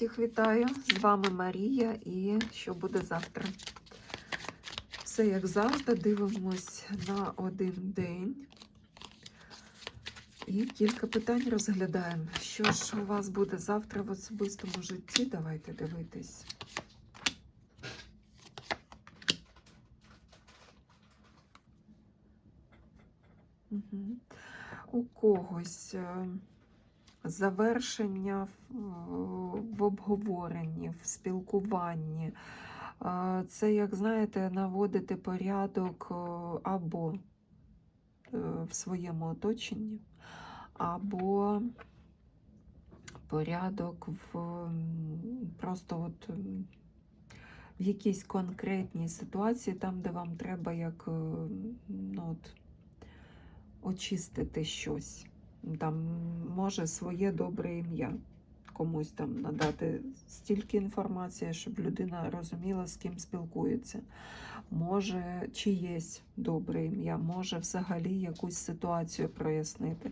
Всіх вітаю! З вами Марія і що буде завтра. Все як завжди, дивимось на один день. І кілька питань розглядаємо. Що ж у вас буде завтра в особистому житті? Давайте дивитись. Угу. У когось е, завершення в, в обговоренні, в спілкуванні. Е, Це, як знаєте, наводити порядок е, або е, в своєму оточенні, або порядок в просто от в якійсь конкретній ситуації, там, де вам треба як е, ну, от, очистити щось. Там може своє добре ім'я комусь там надати стільки інформації, щоб людина розуміла, з ким спілкується. Може чиєсь добре ім'я, може взагалі якусь ситуацію прояснити.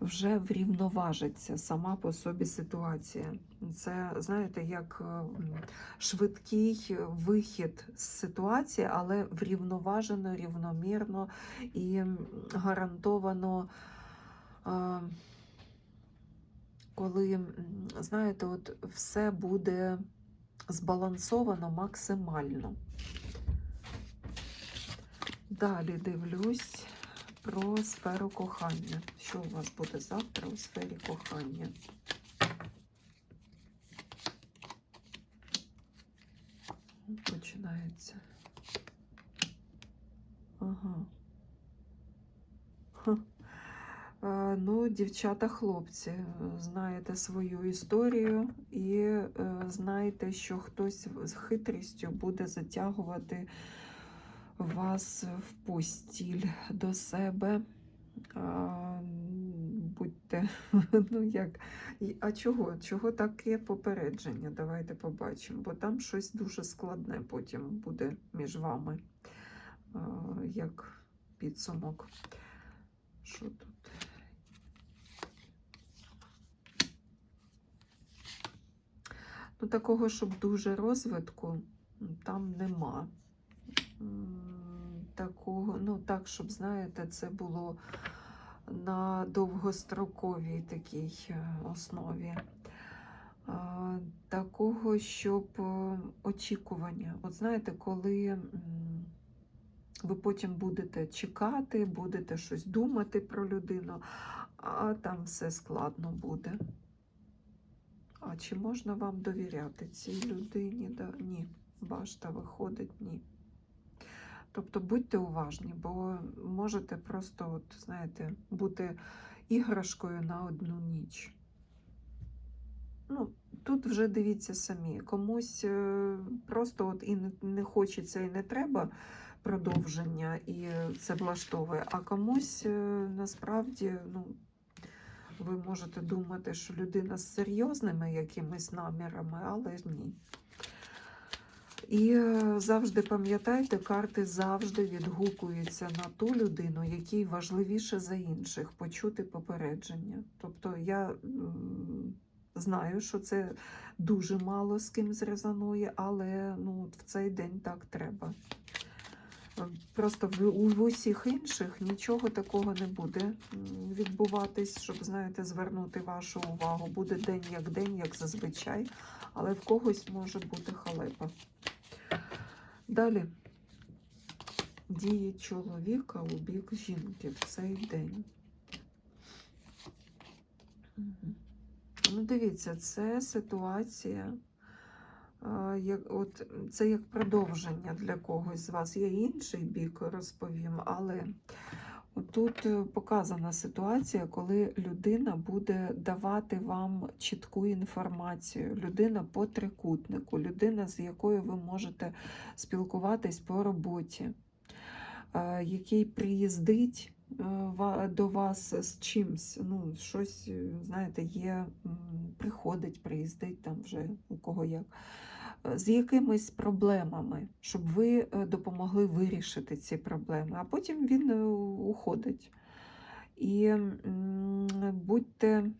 Вже врівноважиться сама по собі ситуація. Це, знаєте, як е, швидкий вихід з ситуації, але врівноважено, рівномірно і гарантовано. Коли, знаєте, от все буде збалансовано максимально. Далі дивлюсь про сферу кохання. Що у вас буде завтра у сфері кохання? Починається. Ага. Ха. Ну, дівчата, хлопці, е, знаєте свою історію і е, знаєте, що хтось з хитрістю буде затягувати вас в постіль до себе. Будьте, ну як, а чого? Чого таке попередження? Давайте побачимо, бо там щось дуже складне потім буде між вами, як підсумок. Що тут? Ну, такого, щоб дуже розвитку, там нема. Такого, ну так, щоб, знаєте, це було на довгостроковій такій е, основі. Такого, щоб е, очікування. От знаєте, коли ви потім будете чекати, будете щось думати про людину, а там все складно буде. Чи можна вам довіряти цій людині? Ні. Башта виходить, ні. Тобто будьте уважні, бо можете просто, от, знаєте, бути іграшкою на одну ніч. Ну, тут вже дивіться самі. Комусь е, просто от і не, не хочеться, і не треба продовження, і це влаштовує, а комусь е, насправді, ну, ви можете думати, що людина з серйозними якимись намірами, але ні. І е, завжди пам'ятайте, карти завжди відгукуються на ту людину, якій важливіше за інших почути попередження. Тобто я знаю, що це дуже мало з ким зрезонує, але ну, в цей день так треба. Просто в, усіх інших нічого такого не буде відбуватись, щоб, знаєте, звернути вашу увагу. Буде день як день, як зазвичай, але в когось може бути халепа. Далі. Дії чоловіка у бік жінки в цей день. Ну, дивіться, це ситуація, от, це як продовження для когось з вас. Я інший бік розповім, але тут е, показана ситуація, коли людина буде давати вам чітку інформацію. Людина по трикутнику, людина, з якою ви можете спілкуватись по роботі, е, який приїздить е, до вас з чимсь. Ну, щось, знаєте, є, приходить, приїздить там вже у кого як. З якимись проблемами, щоб ви е, допомогли вирішити ці проблеми, а потім він е, уходить. І будьте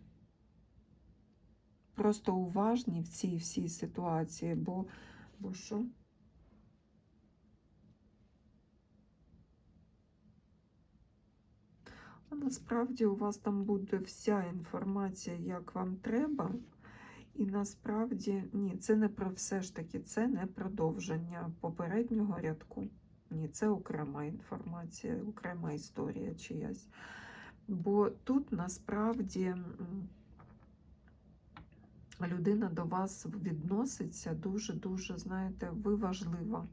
просто уважні в цій всій ситуації, бо, бо що? Насправді у вас там буде вся інформація, як вам треба. І насправді ні, це не про все ж таки, це не продовження попереднього рядку. Ні, це окрема інформація, окрема історія чиясь. Бо тут насправді людина до вас відноситься дуже-дуже, знаєте, ви важлива.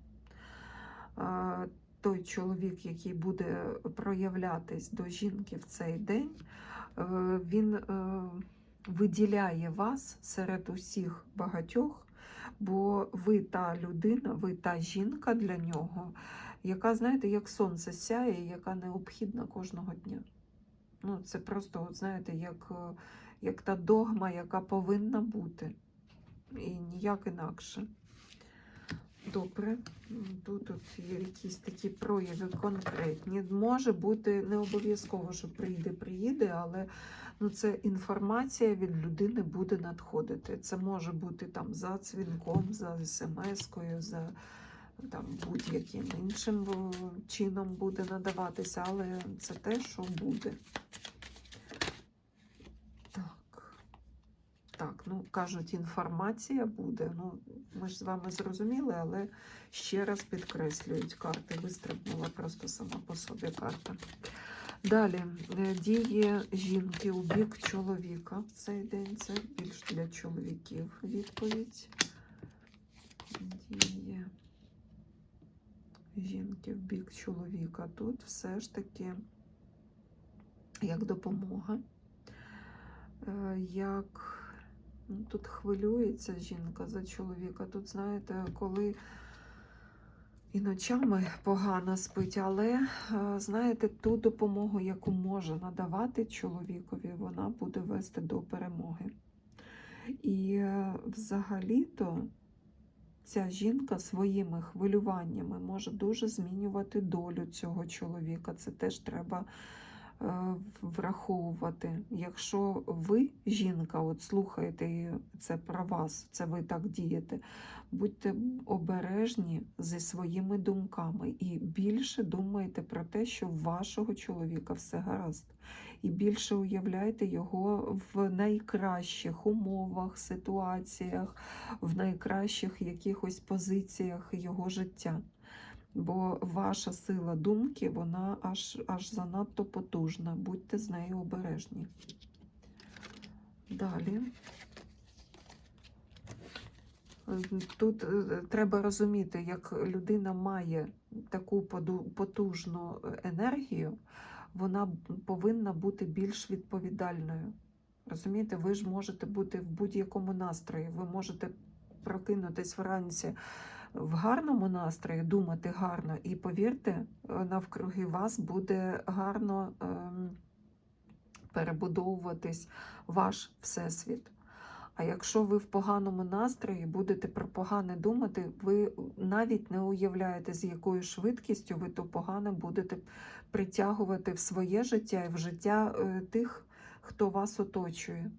Той чоловік, який буде проявлятись до жінки в цей день, е, він е, виділяє вас серед усіх багатьох, бо ви та людина, ви та жінка для нього, яка, знаєте, як сонце сяє, яка необхідна кожного дня. Ну, це просто, от, знаєте, як, е, як та догма, яка повинна бути. І ніяк інакше. Добре, тут, тут є якісь такі прояви конкретні. Може бути не обов'язково, що прийде, приїде, але ну, це інформація від людини буде надходити. Це може бути там за дзвінком, за смс-кою, за там будь-яким іншим чином буде надаватися, але це те, що буде. Так. Так, ну кажуть, інформація буде. Ну, ми ж з вами зрозуміли, але ще раз підкреслюють карти. Вистрибнула просто сама по собі карта. Далі е, дії жінки у бік чоловіка в цей день. Це більш для чоловіків відповідь. Дії жінки в бік чоловіка. Тут все ж таки як допомога. Е, Як тут хвилюється жінка за чоловіка. Тут, знаєте, коли і ночами погано спить, але е, знаєте, ту допомогу, яку може надавати чоловікові, вона буде вести до перемоги. І е, взагалі-то ця жінка своїми хвилюваннями може дуже змінювати долю цього чоловіка. Це теж треба враховувати. Якщо ви, жінка, от слухаєте це про вас, це ви так дієте, будьте обережні зі своїми думками і більше думайте про те, що в вашого чоловіка все гаразд. І більше уявляйте його в найкращих умовах, ситуаціях, в найкращих якихось позиціях його життя. Бо ваша сила думки, вона аж, аж занадто потужна. Будьте з нею обережні. Далі. Тут е, треба розуміти, як людина має таку потужну енергію, вона повинна бути більш відповідальною. Розумієте, ви ж можете бути в будь-якому настрої. Ви можете прокинутись вранці в гарному настрої, думати гарно, і повірте, е, навкруги вас буде гарно ем, перебудовуватись ваш всесвіт. А якщо ви в поганому настрої будете про погане думати, ви навіть не уявляєте, з якою швидкістю ви то погане будете притягувати в своє життя і в життя е, тих, хто вас оточує.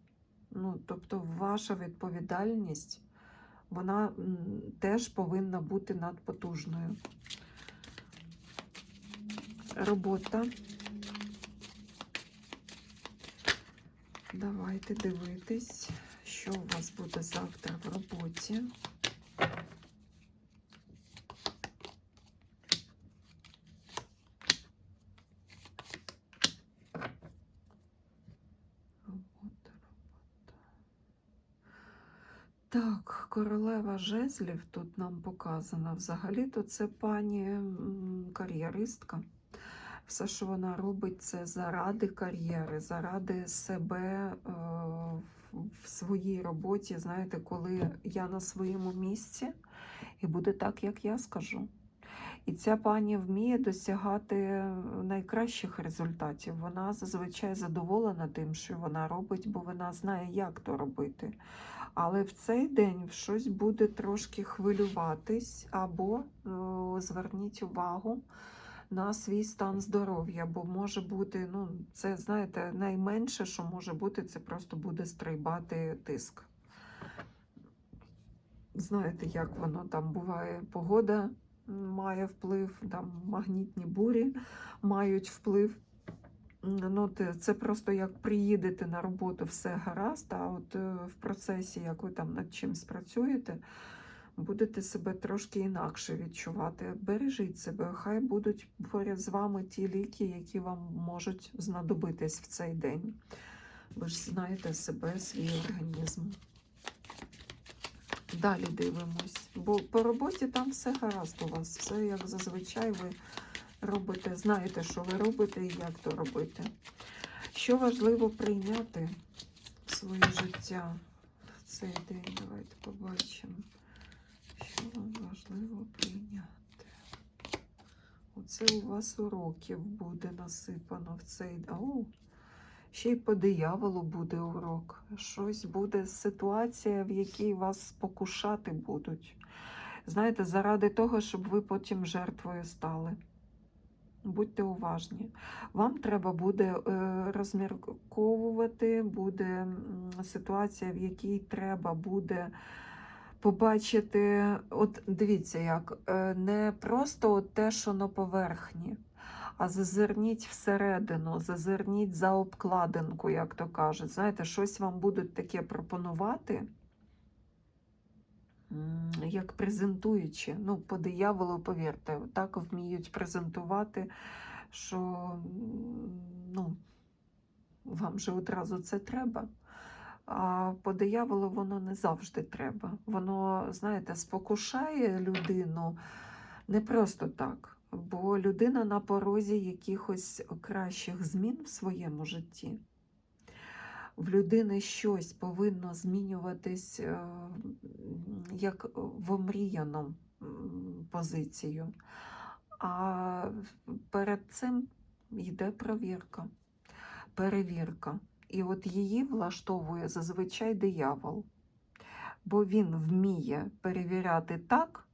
Ну, тобто, ваша відповідальність вона теж повинна бути надпотужною. Робота. Давайте дивитись, що у вас буде завтра в роботі. Робота, робота. Так, королева жезлів тут нам показана. Взагалі-то це пані кар'єристка. Все, що вона робить, це заради кар'єри, заради себе е, в- в своїй роботі. Знаєте, коли я на своєму місці, і буде так, як я скажу. І ця пані вміє досягати найкращих результатів. Вона зазвичай задоволена тим, що вона робить, бо вона знає, як то робити. Але в цей день щось буде трошки хвилюватись, або о, зверніть увагу на свій стан здоров'я, бо може бути, ну, це знаєте, найменше, що може бути, це просто буде стрибати тиск. знаєте, як воно там буває, погода має вплив, там магнітні бурі мають вплив. Ну, це просто як приїдете на роботу, все гаразд, а от е, в процесі, як ви там над чимсь працюєте, будете себе трошки інакше відчувати. Бережіть себе, хай будуть поряд з вами ті ліки, які вам можуть знадобитись в цей день. Ви ж знаєте себе, свій організм. Далі дивимось. Бо по роботі там все гаразд у вас. Все як зазвичай ви робите, знаєте, що ви робите і як то робити. Що важливо прийняти в своє життя в цей день? Давайте побачимо. Що вам важливо прийняти? Оце у вас уроків буде насипано в цей. О, ще й по дияволу буде урок. Щось буде ситуація, в якій вас спокушати будуть. Знаєте, заради того, щоб ви потім жертвою стали. Будьте уважні. Вам треба буде е, розмірковувати, буде ситуація, в якій треба буде побачити. От дивіться, як е, не просто те, що на поверхні, а зазирніть всередину, зазирніть за обкладинку, як то кажуть. Знаєте, щось вам будуть таке пропонувати. Як презентуючи, ну, по дияволу, повірте, так вміють презентувати, що ну, вам же одразу це треба. А по дияволу воно не завжди треба. Воно, знаєте, спокушає людину не просто так, бо людина на порозі якихось кращих змін в своєму житті. В людини щось повинно змінюватись е, як в омріяну позицію. А перед цим йде провірка, перевірка. І от її влаштовує зазвичай диявол, бо він вміє перевіряти так,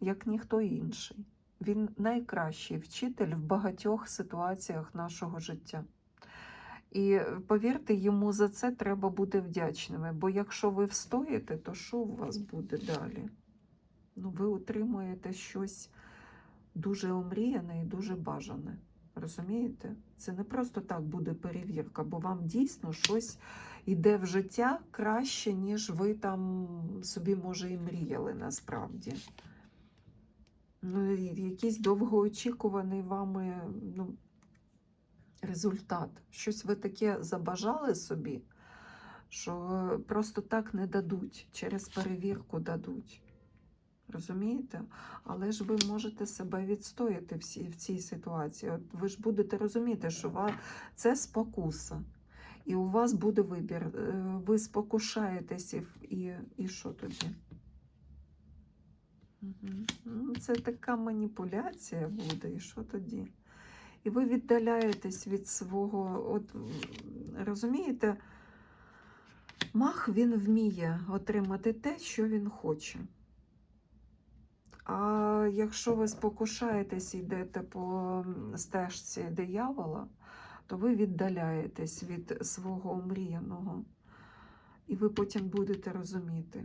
як ніхто інший. Він найкращий вчитель в багатьох ситуаціях нашого життя. І е, повірте, йому за це треба бути вдячними, бо якщо ви встоїте, то що у вас буде далі? Ну, ви отримуєте щось дуже омріяне і дуже бажане. Розумієте? Це не просто так буде перевірка, бо вам дійсно щось йде в життя краще, ніж ви там собі, може, і мріяли насправді. Ну, якийсь довгоочікуваний вами ну, результат. Щось ви таке забажали собі, що просто так не дадуть, через перевірку дадуть. Розумієте? Але ж ви можете себе відстояти в цій ситуації. От ви ж будете розуміти, що це спокуса. І у вас буде вибір. Е, Ви спокушаєтесь і, і що тоді? Ну, Це така маніпуляція буде, і що тоді? І ви віддаляєтесь від свого. От, розумієте, мах він вміє отримати те, що він хоче. А якщо ви спокушаєтесь і йдете по стежці диявола, то ви віддаляєтесь від свого омріяного. І ви потім будете розуміти,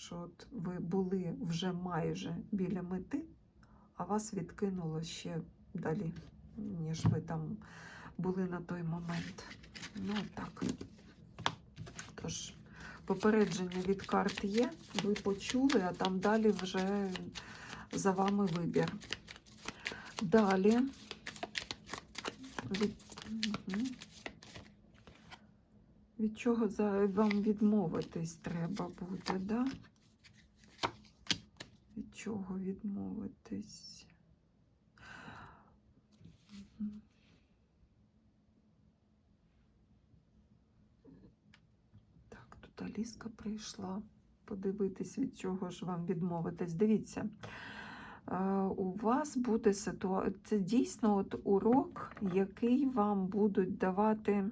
що от ви були вже майже біля мети, а вас відкинуло ще далі, ніж ви там були на той момент. Ну, так. Тож, попередження від карт є, ви почули, а там далі вже за вами вибір. Далі. Від, від чого вам відмовитись треба буде, да? Чого відмовитись? Так, тут Аліска прийшла подивитись, від чого ж вам відмовитись. Дивіться, е, у вас буде ситуація. Це дійсно от урок, який вам будуть давати.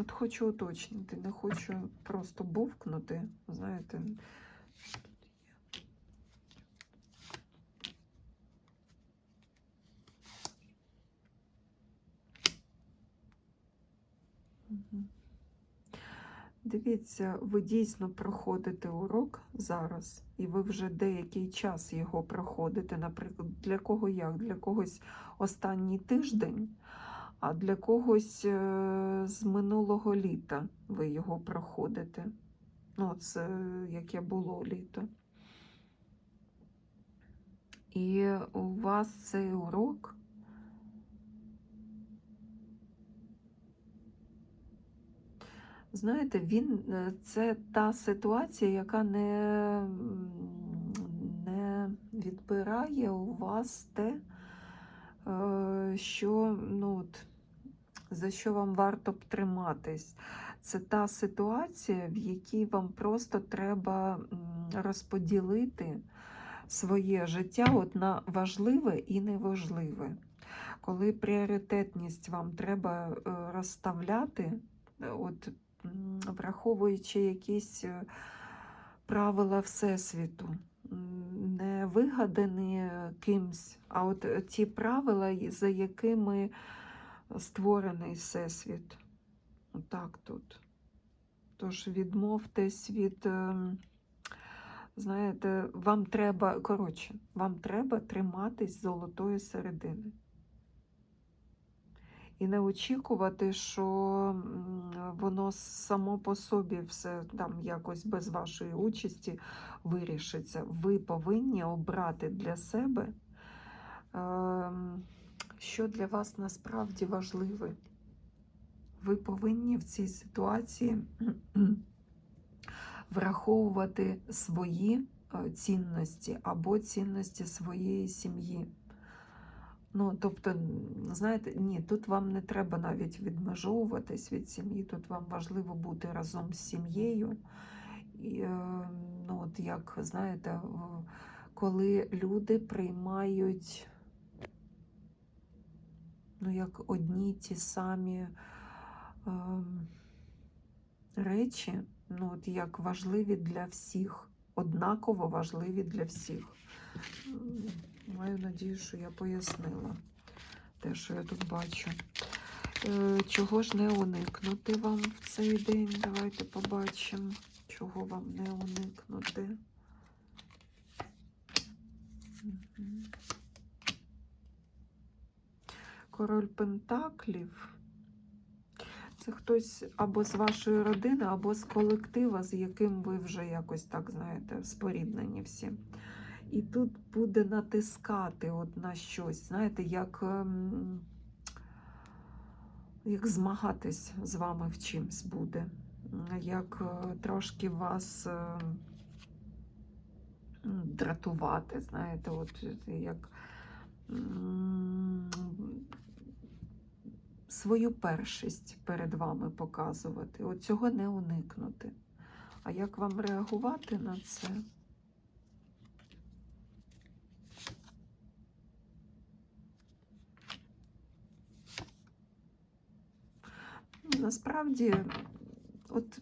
От хочу уточнити, не хочу просто бовкнути, знаєте. Дивіться, ви дійсно проходите урок зараз, і ви вже деякий час його проходите. Наприклад, для кого як? Для когось останній тиждень, а для когось е, з минулого літа ви його проходите. Ну, це яке було літо. І у вас цей урок Знаєте, він е, це та ситуація, яка не, не відбирає у вас те, е, що, ну, от, за що вам варто б триматись. Це та ситуація, в якій вам просто треба розподілити своє життя от на важливе і неважливе. Коли пріоритетність вам треба е, розставляти, е, от враховуючи якісь е, правила Всесвіту, не вигадані кимсь, а от ті правила, за якими створений Всесвіт. Отак тут. Тож відмовтесь від, ем, знаєте, вам треба, коротше, вам треба триматись золотої середини. І не очікувати, що воно само по собі все там якось без вашої участі вирішиться. Ви повинні обрати для себе, ем, що для вас насправді важливе. Ви повинні в цій ситуації враховувати свої е, цінності або цінності своєї сім'ї. Ну, тобто, знаєте, ні, тут вам не треба навіть відмежовуватись від сім'ї, тут вам важливо бути разом з сім'єю. Е, ну, от як знаєте, коли люди приймають ну, як одні ті самі ем, речі, ну, от як важливі для всіх, однаково важливі для всіх. Маю надію, що я пояснила те, що я тут бачу. Е, Чого ж не уникнути вам в цей день? Давайте побачимо, чого вам не уникнути. Мгм. Король Пентаклів. Це хтось або з вашої родини, або з колектива, з яким ви вже якось так, знаєте, споріднені всі. І тут буде натискати от на щось, знаєте, як, ем, як змагатись з вами в чимсь буде, як е, трошки вас е, дратувати, знаєте, от як свою першість перед вами показувати. От цього не уникнути. А як вам реагувати на це? Насправді, от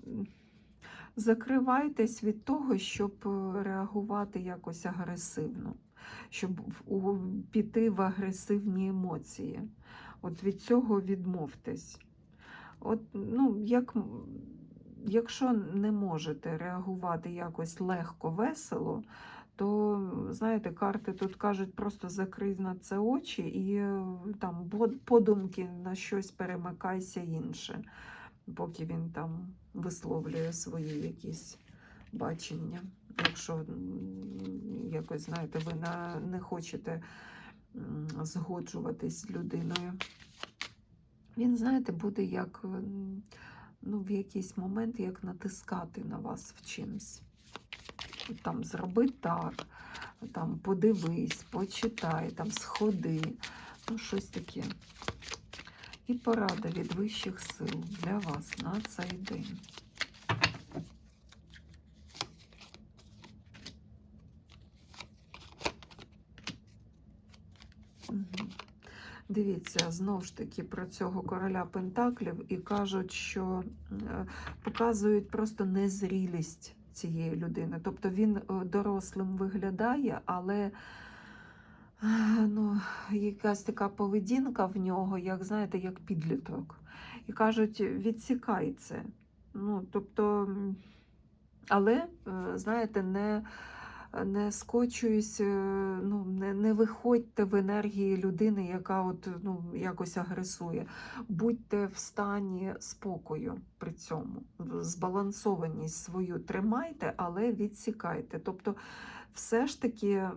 закривайтесь від того, щоб реагувати якось агресивно, щоб піти в агресивні емоції. От від цього відмовтесь. От, ну, як, якщо не можете реагувати якось легко, весело, то, знаєте, карти тут кажуть, просто закрий на це очі і е, там подумки на щось перемикайся інше, поки він там висловлює свої якісь бачення. Якщо якось, знаєте, ви не хочете згоджуватись з людиною. Він, знаєте, буде як ну, в якийсь момент як натискати на вас в чимсь. Там зроби так, там подивись, почитай, там сходи, ну щось таке. І порада від вищих сил для вас на цей день. Дивіться, знов ж таки про цього короля Пентаклів і кажуть, що е, показують просто незрілість цієї людини. Тобто він е, дорослим виглядає, але е, ну, якась така поведінка в нього, як знаєте, як підліток. І кажуть, відсікай це. Ну, тобто, але, знаєте, не, не скочуюсь, е, ну, не, не виходьте в енергії людини, яка от, ну, якось агресує. Будьте в стані спокою при цьому. Збалансованість свою тримайте, але відсікайте. Тобто, все ж таки,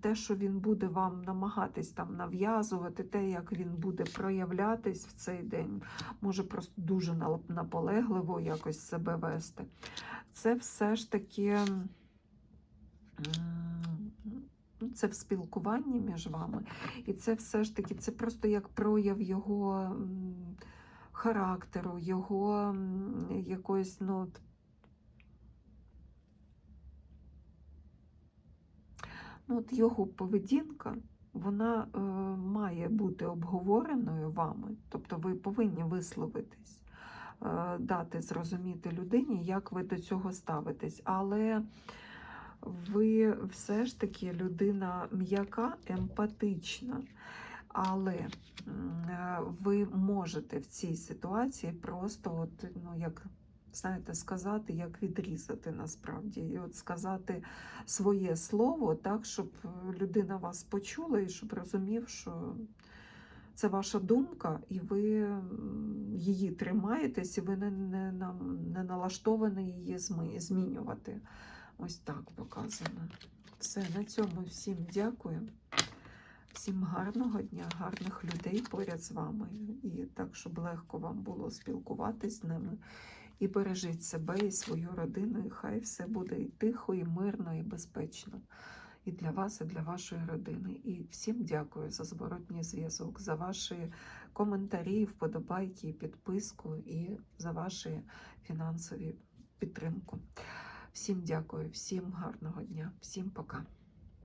те, що він буде вам намагатись там нав'язувати, те, як він буде проявлятись в цей день, може просто дуже наполегливо якось себе вести. Це все ж таки. Це в спілкуванні між вами, і це все ж таки це просто як прояв його характеру, його якоїсь ну, Ну, от його поведінка, вона е, має бути обговореною вами, тобто ви повинні висловитись, е, дати зрозуміти людині, як ви до цього ставитесь. Але ви все ж таки людина м'яка, емпатична. Але е, ви можете в цій ситуації просто, от, ну, як знаєте, сказати, як відрізати насправді. І от сказати своє слово так, щоб людина вас почула і щоб розумів, що це ваша думка, і ви її тримаєтесь, і ви не, не, не налаштовані її змінювати. Ось так показано. Все, на цьому всім дякую. Всім гарного дня, гарних людей поряд з вами. І так, щоб легко вам було спілкуватись з ними. І бережіть себе і свою родину, і хай все буде і тихо, і мирно, і безпечно. І для вас, і для вашої родини. І всім дякую за зворотній зв'язок, за ваші коментарі, вподобайки, підписку і за ваші фінансові підтримку. Всім дякую, всім гарного дня, всім пока.